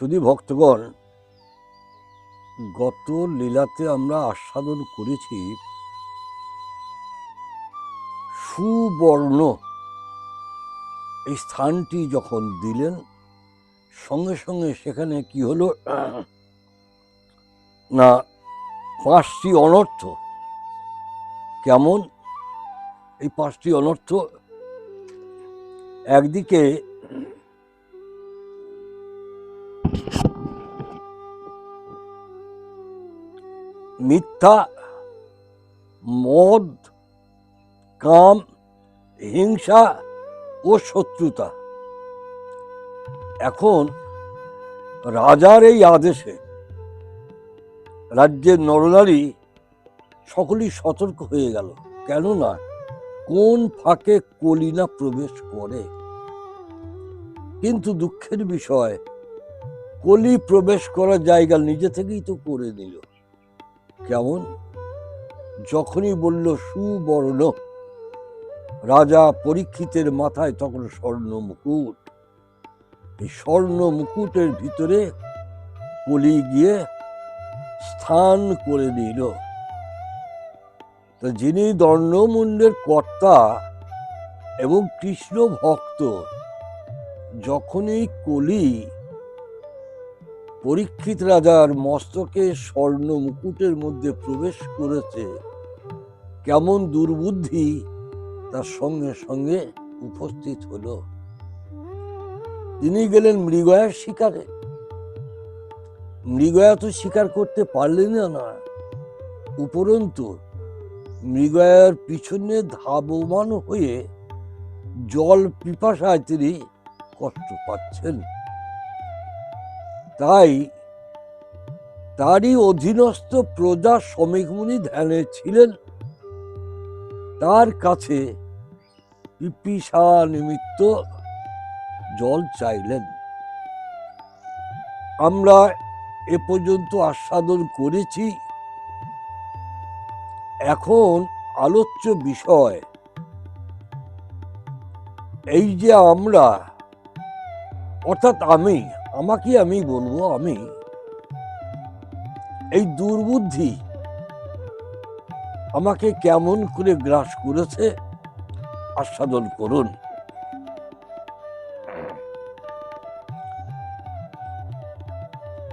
শুধু ভক্তগণ, গত লীলাতে আমরা আস্বাদন করেছি। সুবর্ণ এই স্থানটি যখন দিলেন, সঙ্গে সঙ্গে সেখানে কি হলো? না, পাঁচটি অনর্থ। কেমন? এই পাঁচটি অনর্থ একদিকে মিথ্যা, মদ, কাম, হিংসা ও শত্রুতা। এখন রাজার এই আদেশে রাজ্যের নরনারী সকলেই সতর্ক হয়ে গেল। কেননা কোন ফাঁকে কলিনা প্রবেশ করে? কিন্তু দুঃখের বিষয়, কলি প্রবেশ করার জায়গা নিজে থেকেই তো করে নিল। কেমন? যখনই বলল, সুবর্ণ। রাজা পরীক্ষিতের মাথায় তখন স্বর্ণ মুকুট। এই স্বর্ণ মুকুটের ভিতরে কলি গিয়ে স্থান করে নিল। তো যিনি দণ্ডমুণ্ডের কর্তা এবং কৃষ্ণ ভক্ত, যখনই কলি পরীক্ষিত রাজার মস্তকে স্বর্ণ মুকুটের মধ্যে প্রবেশ করেছে। কেমন দুর্বুদ্ধি তার সঙ্গে সঙ্গে উপস্থিত হলো। তিনি গেলেন মৃগয়ার শিকারে। মৃগয়া তো শিকার করতে পারলেন না উপরন্তু মৃগয়ার পিছনে ধাবমান হয়ে জল পিপাসায় তিনি কষ্ট পাচ্ছেন। তাই তারই অধীনস্থ প্রজা শ্রমিকমুনি ধ্যানে ছিলেন। তার কাছে পিপিসা নিমিত্ত জল চাইলেন। আমরা এ পর্যন্ত আস্বাদন করেছি। এখন আলোচ্য বিষয়, এই যে আমরা, অর্থাৎ আমি আমাকে আমি বলব, আমি। এই দুর্বুদ্ধি আমাকে কেমন করে গ্রাস করেছে, আস্বাদন করুন।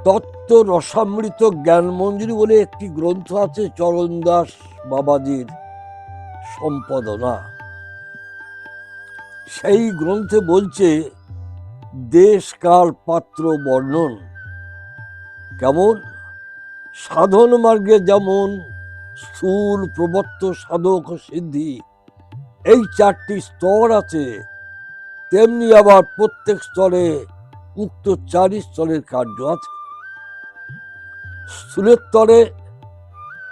তত্ত্ব রসামৃত জ্ঞান মঞ্জুরি বলে একটি গ্রন্থ আছে চরণ দাস বাবাজির সম্পাদনা। সেই গ্রন্থে বলছে দেশ কাল পাত্র বর্ণন। কেমন? সাধন মার্গে যেমন স্থূল প্রবত্ত সাধক সিদ্ধি, এই চারটি স্তর আছে, তেমনি আবার প্রত্যেক স্তরে উক্ত চারি স্তরের কার্য আছে। স্থূলের স্তরে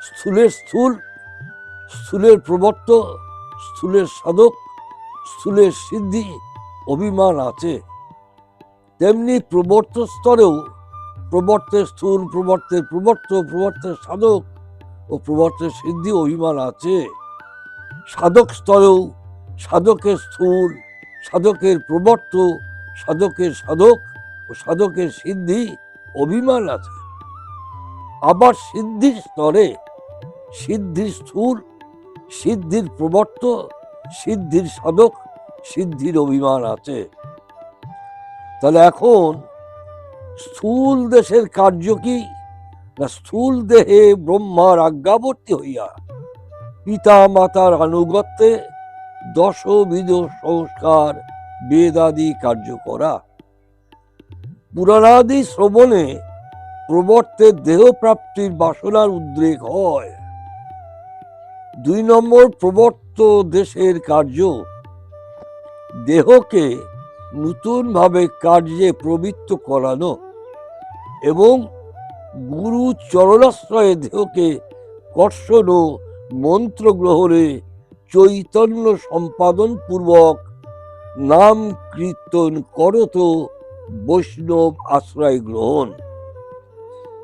স্থূলের স্থূল, স্থূলের প্রবর্ত স্থূলের সাধক, স্থূলের সিদ্ধি অভিমান আছে। তেমনি প্রবর্ত স্তরেও প্রবর্তের স্থূল প্রবর্তের প্রবর্ত প্রবর্তের সাধক ও প্রবর্তের সিদ্ধি অভিমান আছে। সাধক স্তরেও সাধকের স্থূল, সাধকের প্রবর্ত, সাধকের সাধক ও সাধকের সিদ্ধি অভিমান আছে। আবার সিদ্ধির স্তরে সিদ্ধির স্থূল, সিদ্ধির প্রবর্ত, সিদ্ধির সাধক, সিদ্ধির অভিমান আছে। তাহলে এখন স্থূল দেশের কার্য কি? না স্থূল দেহে ব্রহ্মার আজ্ঞাবর্তী হইয়া পিতা মাতার আনুগত্যে দশবিধ সংস্কার বেদাদি কার্য করা? পুরাণাদি শ্রবণে প্রবর্তের দেহ প্রাপ্তির বাসনার উদ্রেক হয়। দুই নম্বর প্রবর্ত দেশের কার্য, দেহকে নতুনভাবে কার্যে প্রবৃত্ত করানো এবং গুরু চরণাশ্রয়ে দেহকে কর্ষণ ও মন্ত্র গ্রহণে চৈতন্য সম্পাদন পূর্বক নাম কীর্তন করত বৈষ্ণব আশ্রয় গ্রহণ।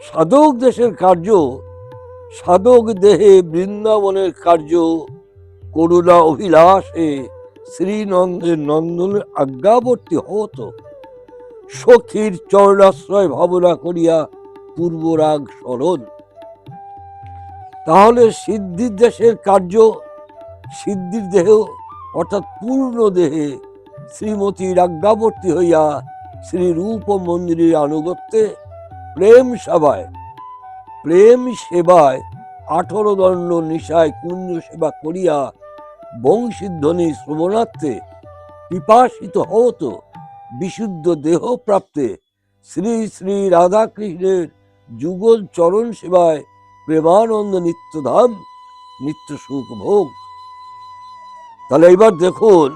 সাধক দেশের কার্য, সাধক দেহে বৃন্দাবনের কার্য, করুণা অভিলাষে শ্রীনন্দের নন্দনের আজ্ঞাবর্তী হতো সখীর চরণাশ্রয় ভাবনা করিয়া পূর্বরাগ স্মরণ। তাহলে সিদ্ধির দেশের কার্য, সিদ্ধির দেহ, অর্থাৎ পূর্ণ দেহে শ্রীমতীর আজ্ঞাবর্তী হইয়া শ্রী রূপ মন্দিরের আনুগত্যে প্রেম সেবায় প্রেম সেবায় আঠারো দণ্ড নিশায় কুঞ্জ সেবা করিয়া বংশীধ্বনি শ্রবণার্থে পিপাসিত হত বিশুদ্ধ দেহ প্রাপ্তে শ্রী শ্রী রাধাকৃষ্ণের যুগল চরণ সেবায় প্রেমানন্দ নিত্যধাম নিত্য সুখ ভোগ। তাহলে এবার দেখুন,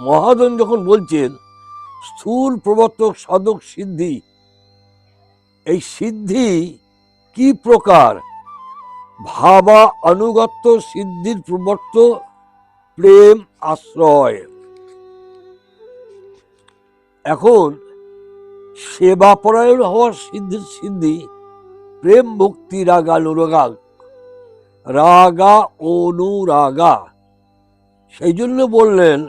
মহাজন যখন বলছেন, স্থূল প্রবর্তক সাধক সিদ্ধি, এই সিদ্ধি কি প্রকার? ভাবা অনুগত্য সিদ্ধির প্রবর্ত প্রেম আশ্রয়। এখন সেবা পরায়ণ হওয়ার সিদ্ধির সিদ্ধি প্রেম ভক্তি রাগা রাগানুরাগা রাগা অনুরাগা। সেই জন্য বললেন,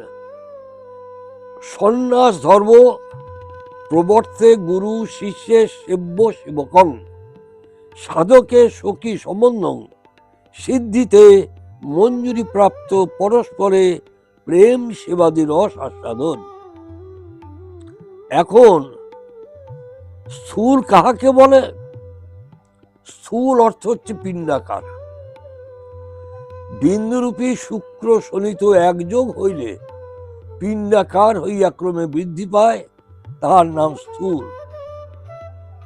সন্ন্যাস ধর্ম প্রবর্তে গুরু, শিষ্যে সেব্য, সেবকং। সাধকে সখী সম্বন্ধং। সিদ্ধিতে মঞ্জুরি প্রাপ্ত পরস্পরে প্রেম সেবাদি রস আস্বাদন। এখন, স্থূল কাহাকে বলে? স্থূল অর্থ হচ্ছে পিণ্ডাকার। বিন্দুরূপী শুক্র শনিত একযোগ হইলে পিণ্ডাকার হইয়া ক্রমে বৃদ্ধি পায়, তাহার নাম স্থূল।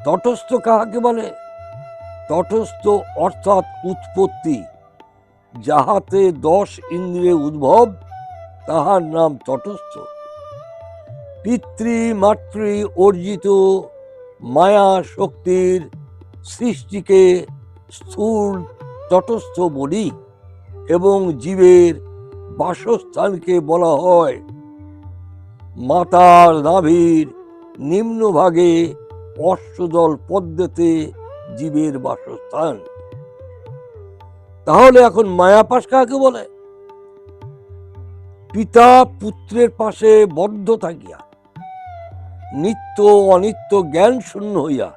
তটস্থ কাহাকে বলে? তটস্থ অর্থাৎ উৎপত্তি। যাহাতে দশ ইন্দ্রিয়ে উদ্ভব, তাহার নাম তটস্থ। পিতৃ মাতৃ অর্জিত মায়া শক্তির সৃষ্টিকে স্থূল তটস্থ বলি এবং জীবের বাসস্থানকে বলা হয়। মাতার নাভির নিম্নভাগে অষ্টদল পদ্মেতে জীবের বাসস্থান। তাহলে এখন মায়াপাশ কাকে বলে? পিতা পুত্রের পাশে বদ্ধ থাকিয়া, নিত্য অনিত্য জ্ঞান শূন্য হইয়া,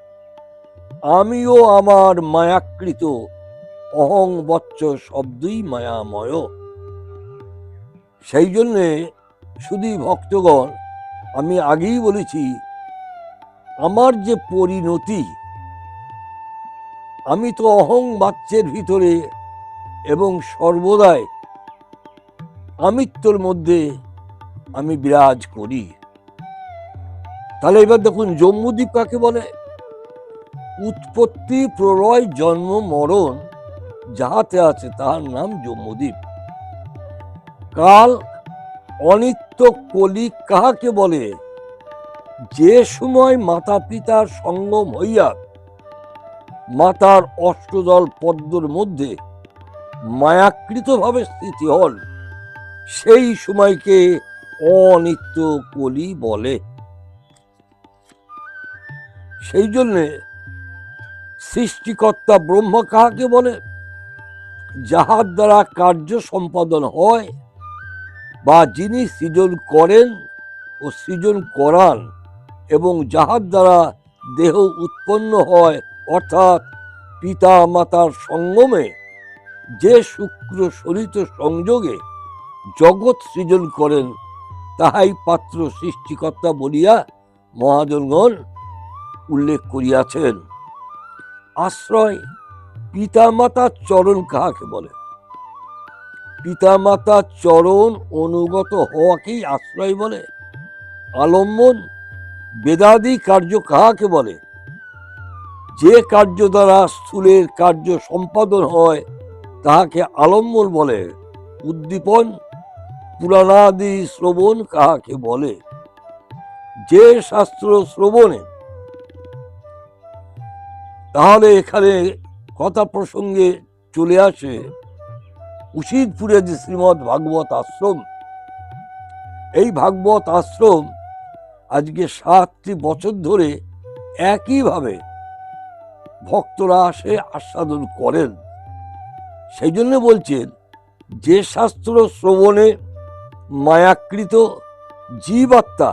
আমিও আমার মায়াকৃত অহং বচ্চ শব্দই মায়াময়। সেই জন্যে শুধু ভক্তগণ, আমি আগেই বলেছি, আমার যে পরিণতি আমি তো অহং বাচ্চের ভিতরে এবং সর্বদাই আমিত্বর মধ্যে আমি বিরাজ করি। তাহলে এবার দেখুন জম্মুদ্বীপ কাকে বলে? উৎপত্তি, প্রলয়, জন্ম, মরণ যাহাতে আছে তাহার নাম জম্মুদ্বীপ কাল অনিত্য কলি কাহাকে বলে? যে সময় মাতা পিতার সঙ্গম হইয়া মাতার অষ্টদল পদ্মর মধ্যে মায়াকৃতভাবে স্থিতি হল। সেই সময়কে অনিত্য কলি বলে। সেই জন্যে সৃষ্টিকর্তা ব্রহ্ম কাহাকে বলে? যাহার দ্বারা কার্য সম্পাদন হয় বা যিনি সৃজন করেন ও সৃজন করান এবং যাহার দ্বারা দেহ উৎপন্ন হয় অর্থাৎ পিতা মাতার সঙ্গমে যে শুক্র সরিত সংযোগে জগৎ সৃজন করেন, তাহাই পাত্র সৃষ্টিকর্তা বলিয়া মহাজনগণ উল্লেখ করিয়াছেন। আশ্রয় পিতামাতার চরণ কাহাকে বলে? পিতামাতার চরণ অনুগত হওয়াকেই আশ্রয় বলে? আলম্বন বেদাদি কার্য কাহাকে বলে? যে কার্য দ্বারা স্থূলের কার্য সম্পাদন হয়, তাহাকে আলম্বন বলে। উদ্দীপন, পুরাণাদি শ্রবণ কাহাকে বলে? যে শাস্ত্র শ্রবণে, তাহলে এখানে কথা প্রসঙ্গে চলে আসে উচিতপুরে যে শ্রীমৎ ভাগবত আশ্রম। এই ভাগবত আশ্রম আজকে সাতটি বছর ধরে একইভাবে ভক্তরা আসে আস্বাদন করেন। সেই জন্য বলছেন, যে শাস্ত্র শ্রবণে মায়াকৃত জীবাত্মা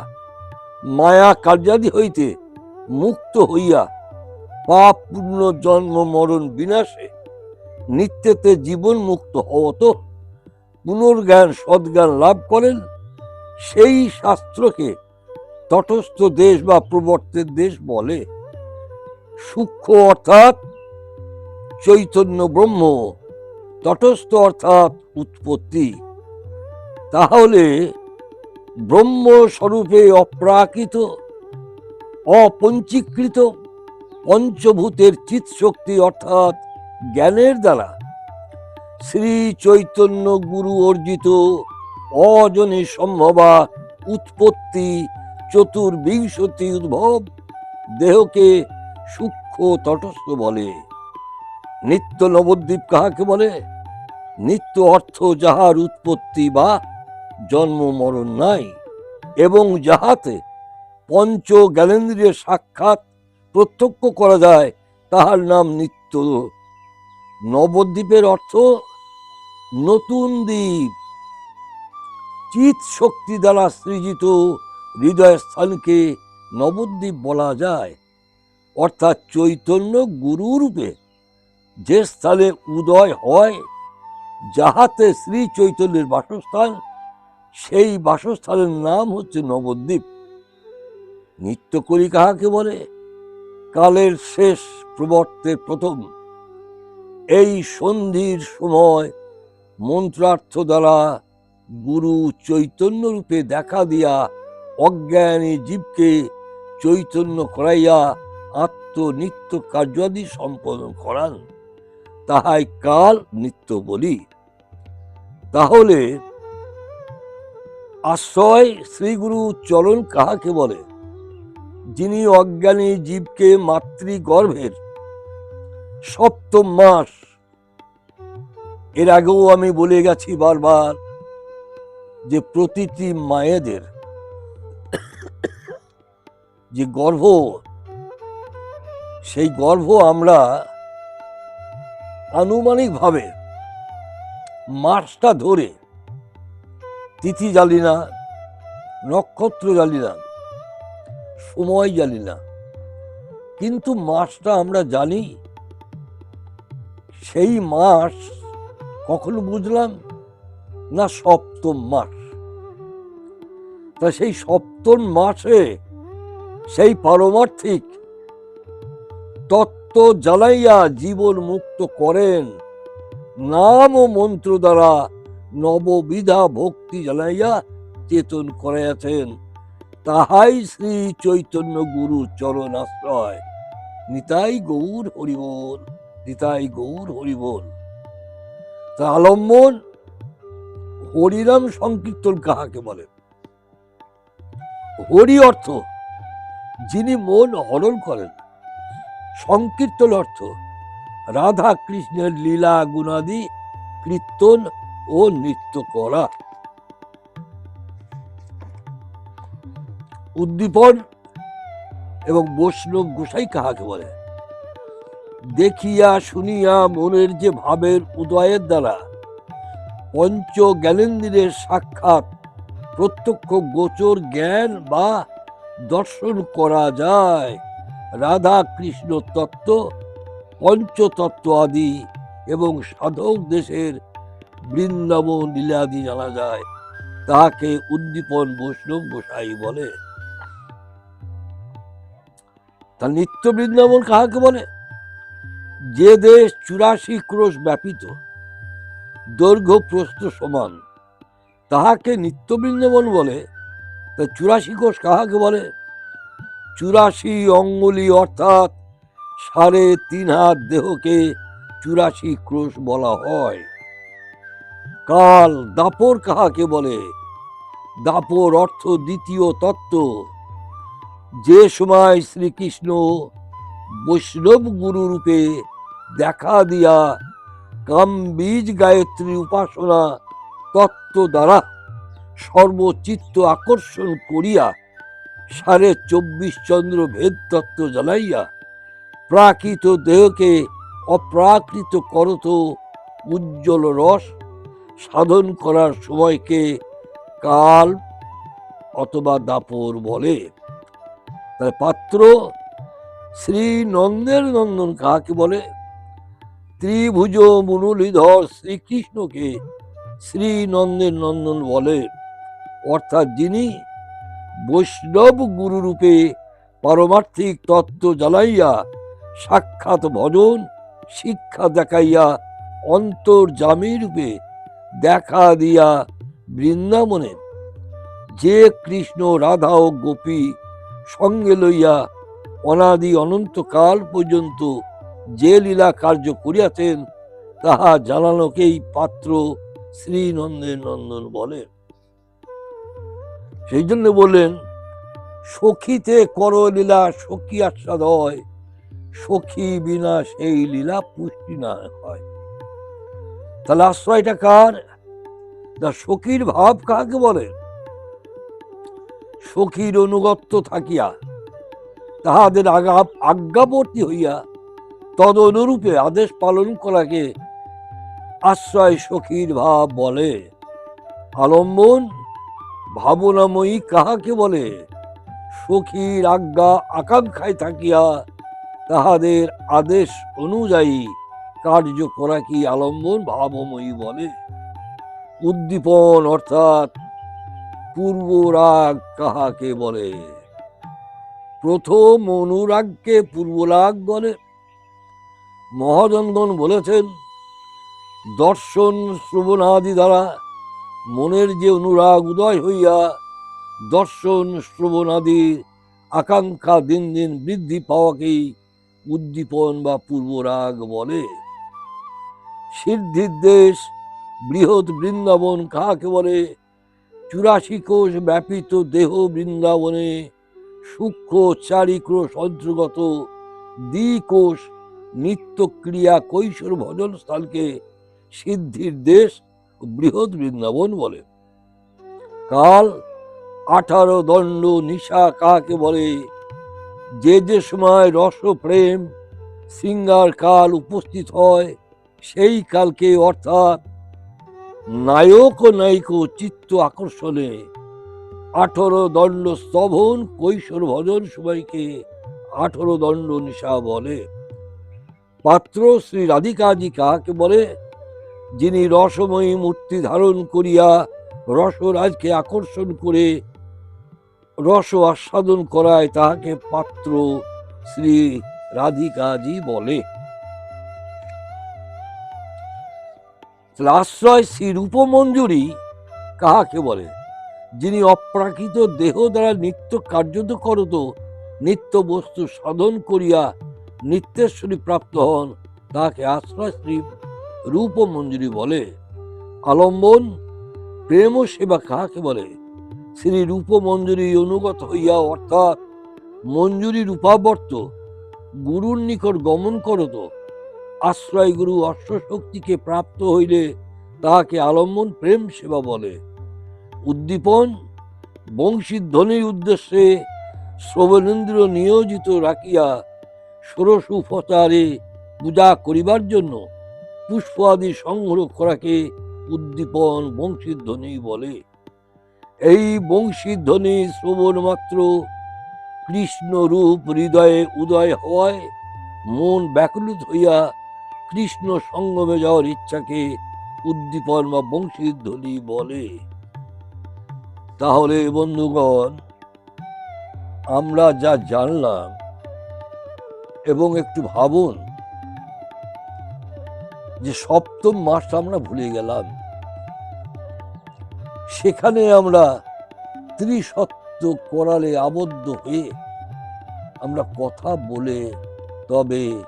মায়া কার্যাদি হইতে মুক্ত হইয়া পাপ পূর্ণ জন্ম মরণ বিনাশে নিত্যতে জীবন মুক্ত হওয়াত পুনর্জ্ঞান সদ্জ্ঞান লাভ করেন, সেই শাস্ত্রকে তটস্থ দেশ বা প্রবর্তের দেশ বলে। সূক্ষ্ম অর্থাৎ চৈতন্য ব্রহ্ম, তটস্থ অর্থাৎ উৎপত্তি। তাহলে ব্রহ্ম স্বরূপে অপ্রাকৃত, অপঞ্চীকৃত পঞ্চভূতের চিৎ শক্তি অর্থাৎ জ্ঞানের দ্বারা শ্রী চৈতন্য গুরু অর্জিত অজনে সম্ভবা উৎপত্তি চতুর্বিংশতি উদ্ভব, দেহকে সূক্ষ্ম তটস্থ বলে। নিত্য নবদ্বীপ কাহাকে বলে? নিত্য অর্থ যাহার উৎপত্তি বা জন্ম মরণ নাই, এবং যাহাতে পঞ্চ জ্ঞানেন্দ্রিয় সাক্ষাৎ প্রত্যক্ষ করা যায়, তাহার নাম নিত্য নবদ্বীপের অর্থ নতুন দ্বীপ। চিত শক্তি দ্বারা সৃজিত হৃদয় স্থানকে নবদ্বীপ বলা যায়। অর্থাৎ চৈতন্য গুরুরূপে যে স্থানে উদয় হয়, যাহাতে শ্রী চৈতন্যের বাসস্থান, সেই বাসস্থানের নাম হচ্ছে নবদ্বীপ। নিত্য করি কাহাকে বলে? কালের শেষ প্রবর্তের প্রথম। এই সন্ধির সময় মন্ত্রার্থ দ্বারা গুরু চৈতন্য রূপে দেখা দিয়া অজ্ঞানী জীবকে চৈতন্য করাইয়া আত্মনিত্য কার্যাদি সম্পাদন করান তাহাই কাল নিত্য বলি। তাহলে আশ্রয় শ্রীগুরু চরণ কাহাকে বলে? যিনি অজ্ঞানী জীবকে মাতৃগর্ভের সপ্তম মাস। এর আগেও আমি বলে গেছি বারবার যে প্রতিটি মায়েদের যে গর্ভ সেই গর্ভ আমরা আনুমানিকভাবে মাসটা ধরে তিথি জ্বালি না, নক্ষত্র জ্বালি না, সময় জানি না। কিন্তু মাসটা আমরা জানি, সেই মাস কখন বুঝলাম না সপ্তম মাস তা সেই সপ্তম মাসে সেই পারমার্থিক তত্ত্ব জ্বালাইয়া জীবন মুক্ত করেন। নাম ও মন্ত্র দ্বারা নববিধা ভক্তি জ্বালাইয়া চেতন করাইয়াছেন। তাহাই শ্রী চৈতন্য গুরু চরণ আশ্রয়। নিতাই গৌর হরিবোল, নিতাই গৌর হরিবোল। তা আলম্বন হরিনাম সংকীর্তন কাহাকে বলে হরি অর্থ যিনি মন হরণ করেন। সংকীর্তন অর্থ। রাধা কৃষ্ণের লীলা গুণাদি, কীর্তন ও নৃত্য করা। উদ্দীপন এবং বৈষ্ণব গোসাই কাহাকে বলে? দেখিয়া শুনিয়া মনের যে ভাবের উদয়ের দ্বারা পঞ্চ জ্ঞানেন্দ্রের সাক্ষাৎ প্রত্যক্ষ গোচর জ্ঞান বা দর্শন করা যায়। রাধা কৃষ্ণ তত্ত্ব, পঞ্চতত্ত্ব আদি এবং সাধক দেশের বৃন্দাবন লীলাদি জানা যায়। তাহাকে উদ্দীপন বৈষ্ণব গোসাই বলে। তা নিত্য বৃন্দাবন কাহাকে বলে? যে দেশ চুরাশি ক্রোশ ব্যাপিত, দৈর্ঘ্য প্রস্থ সমান, তাহাকে নিত্য বৃন্দাবন বলে। তা চুরাশি কোষ কাহাকে বলে? চুরাশি অঙ্গুলি অর্থাৎ সাড়ে তিন হাত দেহকে চুরাশি ক্রোশ বলা হয়। কাল দাপর কাহাকে বলে? দাপর অর্থ দ্বিতীয় তত্ত্ব। যে সময় শ্রীকৃষ্ণ বৈষ্ণব গুরু রূপে দেখা দিয়া কামবীজ গায়ত্রী উপাসনা তত্ত্ব দ্বারা সর্বচিত্ত আকর্ষণ করিয়া সাড়ে চব্বিশ চন্দ্র ভেদ তত্ত্ব জানাইয়া প্রাকৃত দেহকে অপ্রাকৃত করত উজ্জ্বল রস সাধন করার সময়কে কাল অথবা দাপর বলে। তার পাত্র শ্রী নন্দের নন্দন কাকে বলে? ত্রিভুজ মুরলীধর শ্রীকৃষ্ণকে শ্রী নন্দের নন্দন বলে। অর্থাৎ যিনি বৈষ্ণব গুরুরূপে পারমার্থিক তত্ত্ব জ্বালাইয়া সাক্ষাৎ ভজন, শিক্ষা দেখাইয়া অন্তর্জামী রূপে দেখা দিয়া বৃন্দাবনে যে কৃষ্ণ রাধা ও গোপী সঙ্গে লইয়া অনাদি অনন্তকাল পর্যন্ত যে লীলা কার্য করিয়াছেন, তাহা জানানোকেই পাত্র শ্রীনন্দের নন্দন বলে সেই জন্য বললেন, সখীতে কর লীলা, সখী আস্বাদ হয়। সখী বিনা সেই লীলা পুষ্টি না হয়। তাহলে আশ্রয়টা কার? না সখীর ভাব কাকে বলে? সখীর অনুগত্য থাকিয়া, তাহাদের আগা আজ্ঞাবর্তী হইয়া তদ অনুরূপে আদেশ পালন করাকে আশ্রয় সখীর ভাব বলে। আলম্বন ভাবনাময়ী কাহাকে বলে? সখীর আজ্ঞা আকাঙ্ক্ষায় থাকিয়া তাহাদের আদেশ অনুযায়ী কার্য করা কি আলম্বন ভাবময়ী বলে? উদ্দীপন অর্থাৎ পূর্ব রাগ কাহাকে বলে? প্রথম অনুরাগকে পূর্বরাগ বলে। মহাজনগণ বলেছেন, দর্শন শ্রবণাদি দ্বারা মনের যে অনুরাগ উদয় হইয়া দর্শন শ্রবণাদি আকাঙ্ক্ষা দিন দিন বৃদ্ধি পাওয়াকেই উদ্দীপন বা পূর্বরাগ বলে। সিদ্ধির দেশ, বৃহৎ বৃন্দাবন কাকে বলে? চুরাশি কোষ ব্যাপিত দেহ বৃন্দাবনে সূক্ষ্ম চারি ক্রোশ অন্তর্গত দ্বিকোষ নিত্য ক্রিয়া কৈশোর ভজন স্থলকে সিদ্ধির দেশ বৃহৎ বৃন্দাবন বলে। কাল আঠারো দণ্ড নিশা কাকে বলে? যে যে সময় রস প্রেম সিঙ্গার কাল উপস্থিত হয়, সেই কালকে অর্থাৎ নায়ক ও নায়িক চিত্ত আকর্ষণে আঠারো দণ্ড স্তভন কৈশোর ভজন সবাইকে আঠারো দণ্ড নিশা বলে। পাত্র শ্রী রাধিকাজি কাকে বলে? যিনি রসময়ী মূর্তি ধারণ করিয়া রসরাজকে আকর্ষণ করে রস আস্বাদন করায় তাহাকে পাত্র শ্রী রাধিকাজি বলে। আশ্রয় শ্রী রূপমঞ্জুরি কাহাকে বলে? যিনি অপ্রাকৃত দেহ দ্বারা নিত্য কার্যত করত, নিত্য বস্তু সাধন করিয়া নিত্যেশ্বরী প্রাপ্ত হন, তাহাকে আশ্রয় শ্রী রূপমঞ্জুরি বলে। আলম্বন প্রেম সেবা কাহাকে বলে? শ্রী রূপমঞ্জুরি অনুগত হইয়া অর্থাৎ মঞ্জুরি রূপাবর্ত, গুরুর নিকট গমন করত। আশ্রয় গুরু অশ্বশক্তিকে প্রাপ্ত হইলে তাহাকে আলম্বন প্রেম সেবা বলে। উদ্দীপন, বংশীধ্বনির উদ্দেশ্যে শ্রবণেন্দ্র নিয়োজিত রাখিয়া ষোড়শ উপচারে পূজা করিবার জন্য পুষ্প আদি সংগ্রহ করাকে উদ্দীপন বংশীধ্বনি বলে। এই বংশীধ্বনি শ্রবণ মাত্র কৃষ্ণ রূপ হৃদয়ে উদয় হওয়ায় মন ব্যাকুলিত হইয়া কৃষ্ণ সঙ্গমে যাওয়ার ইচ্ছাকে উদ্দীপন বা বংশীধ্বনি বলে। তাহলে বন্ধুগণ, আমরা যা জানলাম এবং একটু ভাবুন যে সপ্তম মাসটা আমরা ভুলে গেলাম। সেখানে আমরা ত্রিসত্য করালে আবদ্ধ হয়ে আমরা কথা বলে, তবে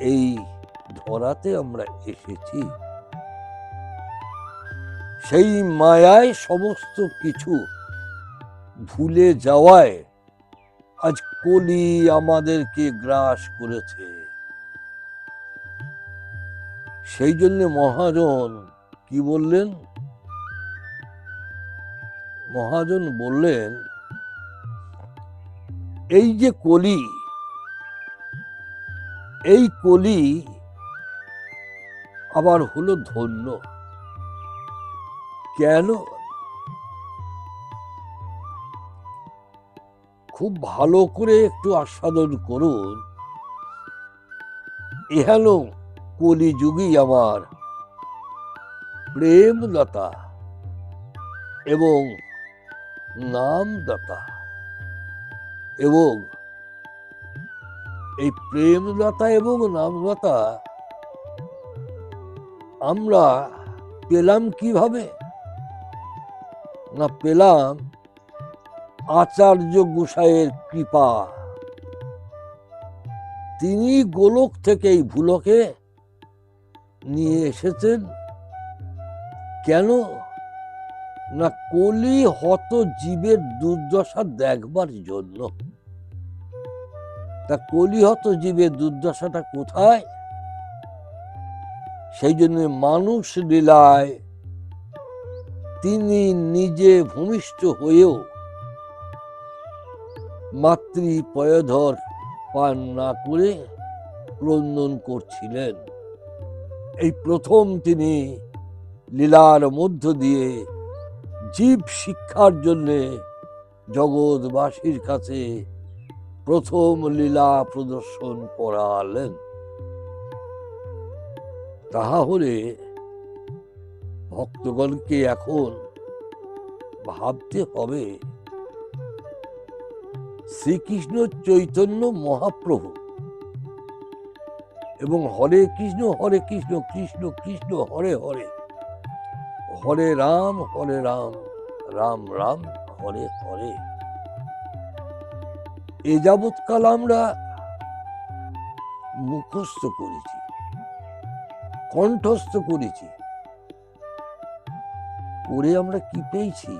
এই ধরাতে আমরা এসেছি। সেই মায়ায় সমস্ত কিছু ভুলে যাওয়ায় আজ কলি আমাদেরকে গ্রাস করেছে। সেই জন্য মহাজন, কি বললেন? মহাজন বললেন, এই যে কলি, এই কলি আবার হলো ধন্য। কেন? খুব ভালো করে একটু আস্বাদন করুন। এহেন কলিযুগী আমার। প্রেমদাতা এবং নামদাতা এবং এই প্রেমদাতা এবং নামদাতা আমরা পেলাম কীভাবে? না পেলাম আচার্য গোসাইয়ের কৃপা। তিনি গোলক থেকে এই ভুলকে নিয়ে এসেছেন? কেন? না কলি হত জীবের দুর্দশা দেখবার জন্য। তা কলিহত জীবের দুর্দশাটা কোথায়? সেই জন্য মানুষ লীলায় তিনি নিজে ভূমিষ্ঠ হয়েও মাতৃ পয়ধর পান না করে ক্রন্দন করছিলেন। এই প্রথম তিনি লীলার মধ্য দিয়ে জীব শিক্ষার জন্য জগৎবাসীর কাছে প্রথম লীলা প্রদর্শন করালেন। তাহা হলে ভক্তগণকে এখন ভাবতে হবে, শ্রীকৃষ্ণ চৈতন্য মহাপ্রভু এবং হরে কৃষ্ণ হরে কৃষ্ণ কৃষ্ণ কৃষ্ণ, হরে হরে। হরে রাম হরে রাম রাম রাম, হরে হরে। এ যাবৎকাল আমরা মুখস্থ করেছি, কণ্ঠস্থ করেছি। করে আমরা কি পেয়েছি?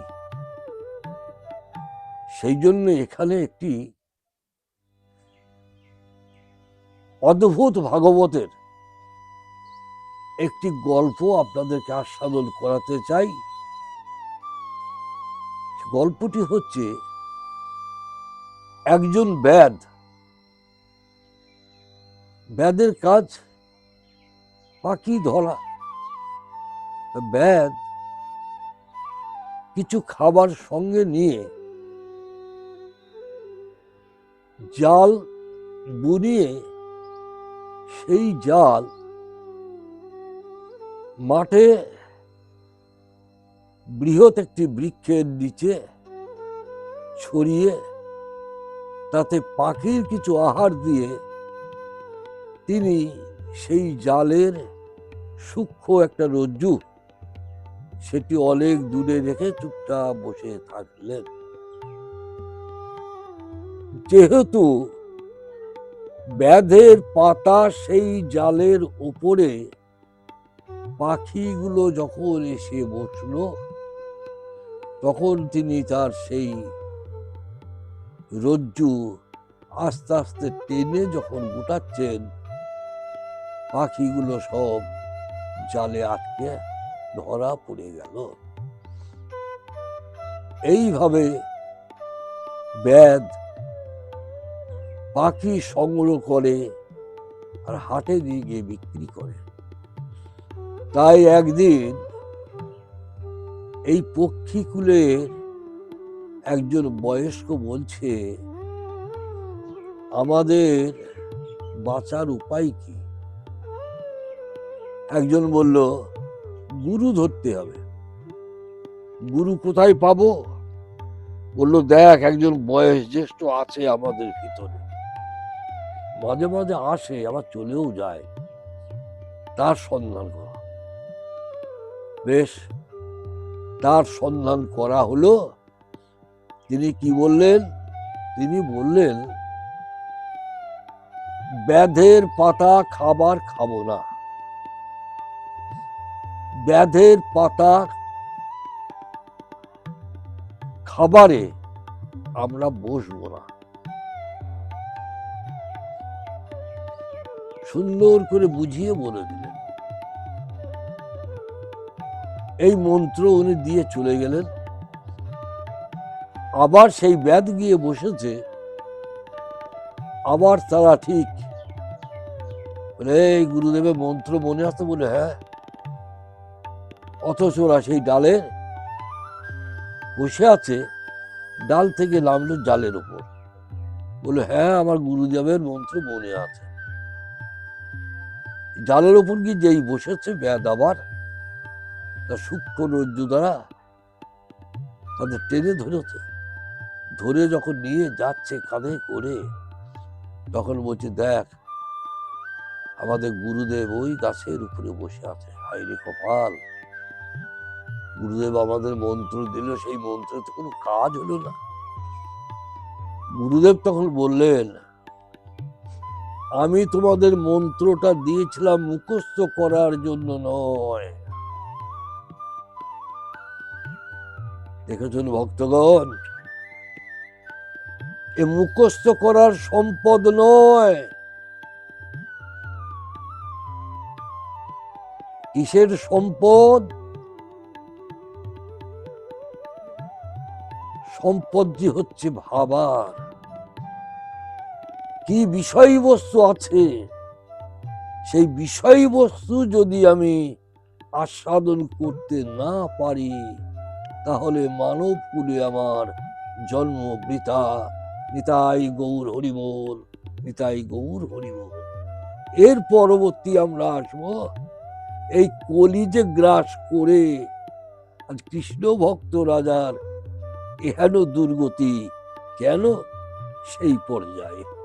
সেই জন্য এখানে একটি অদ্ভুত ভাগবতের একটি গল্প আপনাদেরকে আস্বাদন করাতে চাই। গল্পটি হচ্ছে একজন ব্যাদ। ব্যাদের কাজ পাখি ধরা। ব্যাদ কিছু খাবার সঙ্গে নিয়ে জাল বুনিয়ে সেই জাল মাঠে বৃহৎ একটি বৃক্ষের নিচে ছড়িয়ে তাতে পাখির কিছু আহার দিয়ে তিনি সেই জালের সূক্ষ্ম একটা রজ্জু সেটি অনেক দূরে রেখে চুপচাপ বসে থাকলেন। যেহেতু ব্যাধের পাতা সেই জালের উপরে পাখিগুলো যখন এসে বসল, তখন তিনি তার সেই রজ্জু আস্তে আস্তে টেনে যখন গুটাচ্ছেন, পাখিগুলো সব জালে আটকে ধরা পড়ে গেল। এইভাবে ব্যাদ পাখি সংগ্রহ করে আর হাটে নিয়ে গিয়ে বিক্রি করে। তাই একদিন এই পক্ষীকুলের একজন বয়স্ক বলছে, আমাদের বাঁচার উপায় কি? একজন বলল, গুরু ধরতে হবে। গুরু কোথায় পাবো? বলল, দেখ, একজন বয়স জ্যেষ্ঠ আছে আমাদের ভিতরে। মাঝে মাঝে আসে, আবার চলেও যায়। তার সন্ধান করা। বেশ, তার সন্ধান করা হলো। তিনি কি বললেন? তিনি বললেন, ব্যাধের পাতা খাবার খাব না। ব্যাধের পাতা খাবারে আমরা বসবো সুন্দর করে বুঝিয়ে বলে দিলেন। এই মন্ত্র উনি দিয়ে চলে গেলেন। আবার সেই ব্যাধ গিয়ে বসেছে। আবার তারা ঠিক এই গুরুদেবের মন্ত্র মনে আছে বলে? হ্যাঁ। অথচ ওরা সেই ডালে বসে আছে, ডাল থেকে নামলো জালের উপর বলে হ্যাঁ আমার গুরুদেবের মন্ত্র মনে আছে। জালের ওপর কি যেই বসেছে ব্যাদ আবার? তার সূক্ষ্ম রজ্জু দ্বারা তাদের টেনে ধরেছে। ধরে যখন নিয়ে যাচ্ছে কাঁধে করে তখন বলছে, দেখ, আমাদের গুরুদেব ওই গাছের উপরে বসে আছে। হাই রে কপাল! গুরুদেব আমাদের মন্ত্র দিল, সেই মন্ত্রে তো কোনো কাজ হলো না। গুরুদেব তখন বললেন আমি তোমাদের মন্ত্রটা দিয়েছিলাম মুখস্থ করার জন্য নয়। দেখেছেন ভক্তগণ? এ মুখস্থ করার সম্পদ নয়। কিসের সম্পদ? সম্পদটি হচ্ছে ভাবার। কি বিষয়বস্তু আছে? সেই বিষয়বস্তু যদি আমি আস্বাদন করতে না পারি, তাহলে মানব কুলে আমার জন্ম বৃথা। নিতাই গৌর হরিবোল, নিতাই গৌর হরিবোল। এর পরবর্তী আমরা আসব এই কলিজে গ্রাস করে আজ কৃষ্ণ ভক্ত রাজার এহেন দুর্গতি কেন সেই পর্যায়ে?